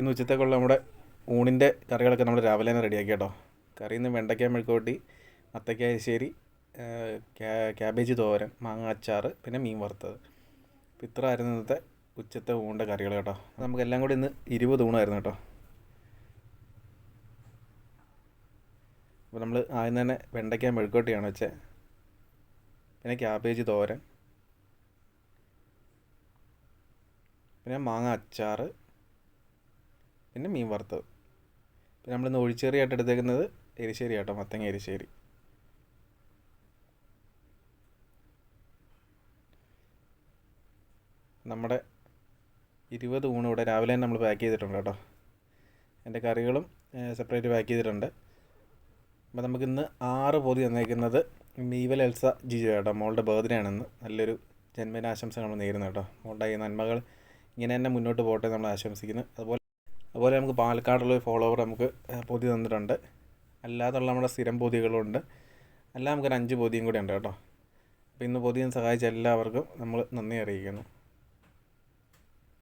ഇന്ന് ഉച്ചത്തേക്കുള്ള നമ്മുടെ ഊണിന്റെ കറികളൊക്കെ നമ്മൾ രാവിലെ തന്നെ റെഡിയാക്കി കേട്ടോ. കറി ഇന്ന് വെണ്ടയ്ക്ക മെഴുക്കുവട്ടി മത്തയ്ക്ക എരിശ്ശേരി ക്യാബേജ് തോരൻ മാങ്ങ അച്ചാർ പിന്നെ മീൻ വറുത്തത്. ഇത്ര ആയിരുന്നു ഇന്നത്തെ ഉച്ചത്തെ ഊണിന്റെ കറികൾ കേട്ടോ. നമുക്കെല്ലാം കൂടി ഇന്ന് ഇരുപത് ഊണായിരുന്നു കേട്ടോ. അപ്പോൾ നമ്മൾ ആദ്യം തന്നെ വെണ്ടയ്ക്ക മെഴുക്കോട്ടിയാണ് വെച്ചത് പിന്നെ ക്യാബേജ് തോരൻ. പിന്നെ മാങ്ങ അച്ചാർ പിന്നെ മീൻ വറുത്തത്. പിന്നെ നമ്മളിന്ന് ഒഴിച്ചേറിയായിട്ട് എടുത്തേക്കുന്നത് എരിശ്ശേരി കേട്ടോ മത്തങ്ങ എരിശ്ശേരി. നമ്മുടെ ഇരുപത് ഊണ് ഇവിടെ രാവിലെ നമ്മൾ പാക്ക് ചെയ്തിട്ടുണ്ട് കേട്ടോ. എന്റെ കറികളും സെപ്പറേറ്റ് പാക്ക് ചെയ്തിട്ടുണ്ട്. അപ്പോൾ നമുക്കിന്ന് ആറ് പൊതി തന്നേക്കുന്നത് മീവൽ എൽസ ജിജു കേട്ടോ. മോളുടെ ബർത്ത്ഡേ ആണെന്ന്. നല്ലൊരു ജന്മദിനാശംസ നമ്മൾ നേരുന്നു കേട്ടോ. മോളുടെ ഈ നന്മകൾ ഇങ്ങനെ തന്നെ മുന്നോട്ട് പോകട്ടെ നമ്മൾ ആശംസിക്കുന്നു. അതുപോലെ അതുപോലെ നമുക്ക് പാലക്കാടുള്ള ഒരു ഫോളോവർ നമുക്ക് പൊതി തന്നിട്ടുണ്ട്. അല്ലാതുള്ള നമ്മുടെ സ്ഥിരം പൊതികളുണ്ട്. അല്ലാതെ നമുക്കൊരു അഞ്ച് പൊതിയും കൂടി ഉണ്ട് കേട്ടോ. അപ്പോൾ ഇന്ന് പൊതിയും സഹായിച്ച എല്ലാവർക്കും നമ്മൾ നന്ദി അറിയിക്കുന്നു.